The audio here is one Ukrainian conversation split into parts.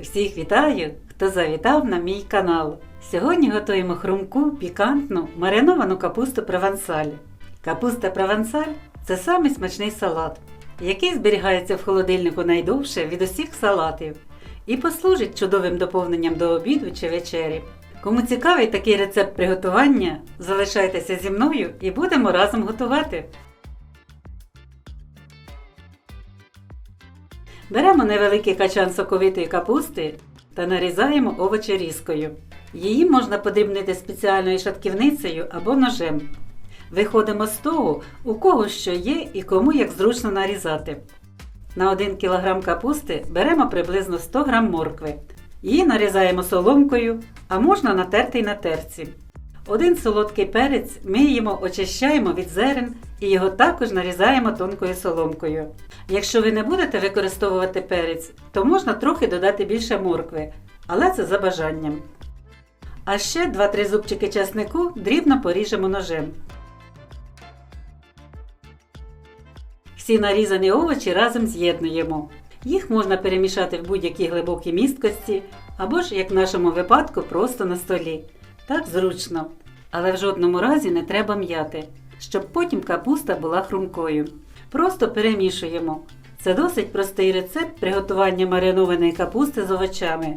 Всіх вітаю, хто завітав на мій канал. Сьогодні готуємо хрумку, пікантну, мариновану капусту провансаль. Капуста провансаль це самий смачний салат, який зберігається в холодильнику найдовше від усіх салатів і послужить чудовим доповненням до обіду чи вечері. Кому цікавий такий рецепт приготування, залишайтеся зі мною і будемо разом готувати. Беремо невеликий качан соковитої капусти та нарізаємо овочі різкою. Її можна подрібнити спеціальною шатківницею або ножем. Виходимо з того, у кого що є і кому як зручно нарізати. На 1 кг капусти беремо приблизно 100 г моркви. Її нарізаємо соломкою, а можна натерти й на терці. Один солодкий перець миємо, очищаємо від зерен і його також нарізаємо тонкою соломкою. Якщо ви не будете використовувати перець, то можна трохи додати більше моркви, але це за бажанням. А ще 2-3 зубчики часнику дрібно поріжемо ножем. Всі нарізані овочі разом з'єднуємо. Їх можна перемішати в будь-якій глибокій місткості, або ж, як в нашому випадку, просто на столі. Так зручно. Але в жодному разі не треба м'яти, щоб потім капуста була хрумкою. Просто перемішуємо. Це досить простий рецепт приготування маринованої капусти з овочами.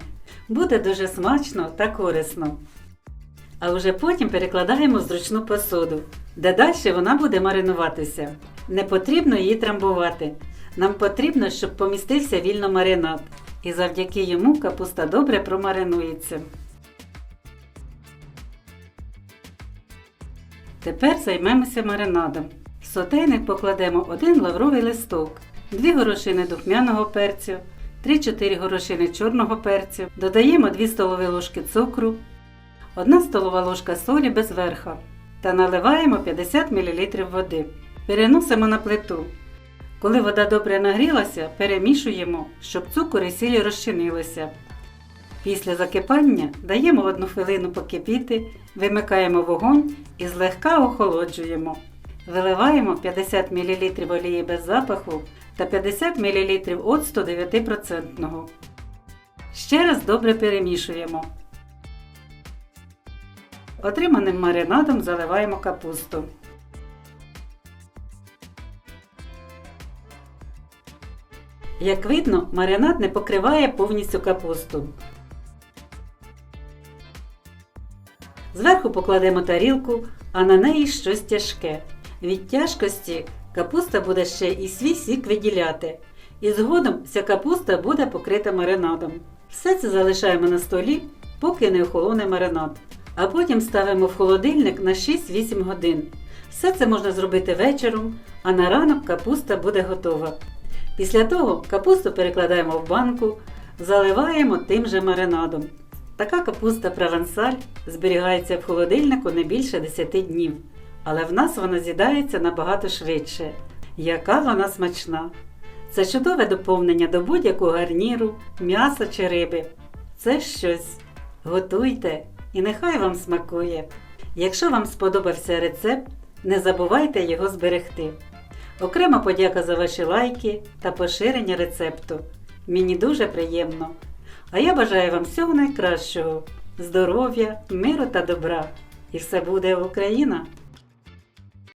Буде дуже смачно та корисно. А вже потім перекладаємо в зручну посуду, де далі вона буде маринуватися. Не потрібно її трамбувати. Нам потрібно, щоб помістився вільно маринад, і завдяки йому капуста добре промаринується. Тепер займемося маринадом. В сотейник покладемо один лавровий листок, 2 горошини духмяного перцю, 3-4 горошини чорного перцю, додаємо 2 столові ложки цукру, 1 столова ложка солі без верха та наливаємо 50 мл води. Переносимо на плиту. Коли вода добре нагрілася, перемішуємо, щоб цукор і сіль розчинилися. Після закипання даємо одну хвилину покипіти, вимикаємо вогонь і злегка охолоджуємо. Виливаємо 50 мл олії без запаху та 50 мл оцту 9%. Ще раз добре перемішуємо. Отриманим маринадом заливаємо капусту. Як видно, маринад не покриває повністю капусту. Зверху покладемо тарілку, а на неї щось тяжке. Від тяжкості капуста буде ще і свій сік виділяти. І згодом вся капуста буде покрита маринадом. Все це залишаємо на столі, поки не охолоне маринад. А потім ставимо в холодильник на 6-8 годин. Все це можна зробити вечором, а на ранок капуста буде готова. Після того капусту перекладаємо в банку, заливаємо тим же маринадом. Така капуста провансаль зберігається в холодильнику не більше 10 днів, але в нас вона з'їдається набагато швидше. Яка вона смачна! Це чудове доповнення до будь-якого гарніру, м'яса чи риби. Це щось. Готуйте і нехай вам смакує. Якщо вам сподобався рецепт, не забувайте його зберегти. Окрема подяка за ваші лайки та поширення рецепту. Мені дуже приємно. А я бажаю вам всього найкращого, здоров'я, миру та добра. І все буде Україна!